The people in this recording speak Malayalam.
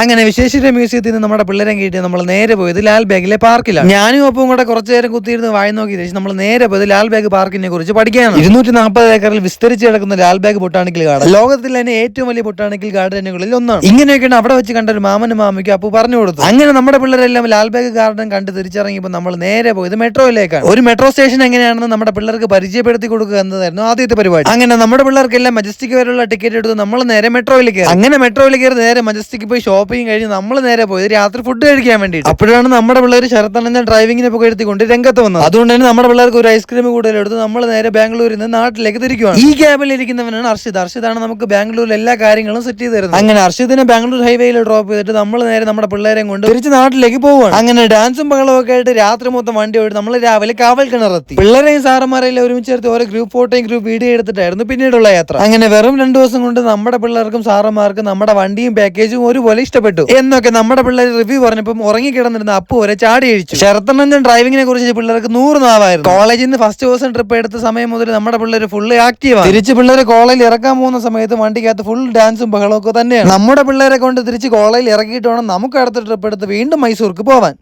അങ്ങനെ വിശേഷിച്ച മ്യൂസിയത്തിൽ നിന്ന് നമ്മുടെ പിള്ളേരെ കയറ്റി നമ്മൾ നേരെ പോയത് ലാൽ ബാഗിലെ പാർക്കിലാണ്. ഞാനും ഒപ്പം കൂടെ കുറച്ചു നേരം കുത്തിയിരുന്ന് വായി നോക്കി ശേഷം നമ്മൾ നേരെ പോയത് ലാൽ ബാഗ് പാർക്കിനെ കുറിച്ച് പഠിക്കാനാണ്. ഇരുന്നൂറ്റി നാൽപ്പത് ഏക്കറിൽ വിസ്തരിച്ച് കിടക്കുന്ന ലാൽ ബാഗ് ബൊട്ടാണിക്കൽ ഗാർഡൻ. ലോകത്തിൽ തന്നെ ഏറ്റവും വലിയ ബൊട്ടാണിക്കൽ ഗാർഡനുകളിൽ ഒന്നാണ്. ഇങ്ങനെയൊക്കെയാണ് അവിടെ വെച്ച് കണ്ട ഒരു മാമനും മാമിക്കും അപ്പു പറഞ്ഞു കൊടുത്തു അങ്ങനെ നമ്മുടെ പിള്ളേരെല്ലാം ലാൽ ബാഗ് ഗാർഡൻ കണ്ട് തിരിച്ചിറങ്ങിയപ്പോൾ നമ്മൾ നേരെ പോയത് മെട്രോയിലേക്കാണ്. ഒരു മെട്രോ സ്റ്റേഷൻ എങ്ങനെയാണെന്ന് നമ്മുടെ പിള്ളേർക്ക് പരിചയപ്പെടുത്തി കൊടുക്കുക എന്നതായിരുന്നു ആദ്യത്തെ പരിപാടി. അങ്ങനെ നമ്മുടെ പിള്ളേർക്കെല്ലാം മജസ്റ്റിക് വരെയുള്ള ടിക്കറ്റ് എടുത്ത് നമ്മൾ നേരെ മെട്രോയിൽ കയറി. അങ്ങനെ മെട്രോയിൽ കയറി നേരെ മജസ്റ്റിക് പോയി ഷോപ്പിംഗ് കഴിഞ്ഞ് നമ്മൾ നേരെ പോയത് രാത്രി ഫുഡ് കഴിക്കാൻ വേണ്ടി അപ്പോഴാണ് നമ്മുടെ പിള്ളേർ ശരത്തണ്ണന്റെ ഡ്രൈവിങ്ങിനെ എടുത്തിക്കൊണ്ട് രംഗത്ത് വന്നത്. അതുകൊണ്ട് തന്നെ നമ്മുടെ പിള്ളേർക്ക് ഒരു ഐസ്ക്രീം കൂടുതൽ എടുത്ത് നമ്മൾ നേരെ ബാംഗ്ലൂരിൽ നിന്ന് നാട്ടിലേക്ക് തിരിക്കുകയാണ് ഈ ക്യാബിൽ ഇരിക്കുന്നവനാണ് അർഷിദ്. അർഷിദാണ് നമുക്ക് ബാംഗ്ലൂരിൽ എല്ലാ കാര്യങ്ങളും സെറ്റ് ചെയ്ത് തരുന്നത്. അങ്ങനെ അർഷിദിനെ ബാംഗ്ലൂർ ഹൈവേയിൽ ഡ്രോപ്പ് ചെയ്തിട്ട് നമ്മൾ നേരെ നമ്മുടെ പിള്ളേരെയും കൊണ്ട് തിരിച്ച് നാട്ടിലേക്ക് പോവുകയാണ് അങ്ങനെ ഡാൻസും ബഹളവും ഒക്കെ ആയിട്ട് രാത്രി മൊത്തം വണ്ടി ഓടി നമ്മൾ രാവിലെ കാവൽ കിണറെത്തി. പിള്ളേരെയും സാറന്മാരെല്ലാം ഒരുമിച്ച് ചേർത്ത് ഓരോ ഗ്രൂപ്പ് ഫോട്ടോയും ഗ്രൂപ്പ് വീഡിയോ എടുത്തിട്ടായിരുന്നു പിന്നീടുള്ള യാത്ര. അങ്ങനെ വെറും രണ്ടു ദിവസം കൊണ്ട് നമ്മുടെ പിള്ളേർക്കും സാറന്മാർക്കും നമ്മുടെ വണ്ടിയും പാക്കേജും ഒരുപോലെ ഇഷ്ടപ്പെട്ടു. എന്നൊക്കെ നമ്മുടെ പിള്ളേർ റിവ്യൂ പറഞ്ഞപ്പോൾ ഉറങ്ങി കിടന്നിരുന്ന അപ്പു വരെ ചാടി അഴിച്ചു ശരത്തണ്ണൻ ഡ്രൈവിങ്ങിനെ കുറിച്ച് പിള്ളേർക്ക് നൂറ് നാവായിരുന്നു. കോളേജിൽ നിന്ന് ഫസ്റ്റ് ദിവസം ട്രിപ്പ് എടുത്ത സമയം മുതൽ നമ്മുടെ പിള്ളേർ ഫുൾ ആക്റ്റീവ് തിരിച്ച് പിള്ളേരെ കോളേജിൽ ഇറക്കാൻ പോകുന്ന സമയത്ത് വണ്ടിക്കകത്ത് ഫുൾ ഡാൻസും ബഹളവും ഒക്കെ തന്നെയാണ്. നമ്മുടെ പിള്ളേരെ കൊണ്ട് തിരിച്ച് കോളേജിൽ ഇറക്കിയിട്ട് വേണം നമുക്ക് അടുത്ത ട്രിപ്പ് എടുത്ത് വീണ്ടും മൈസൂർക്ക് പോവാൻ.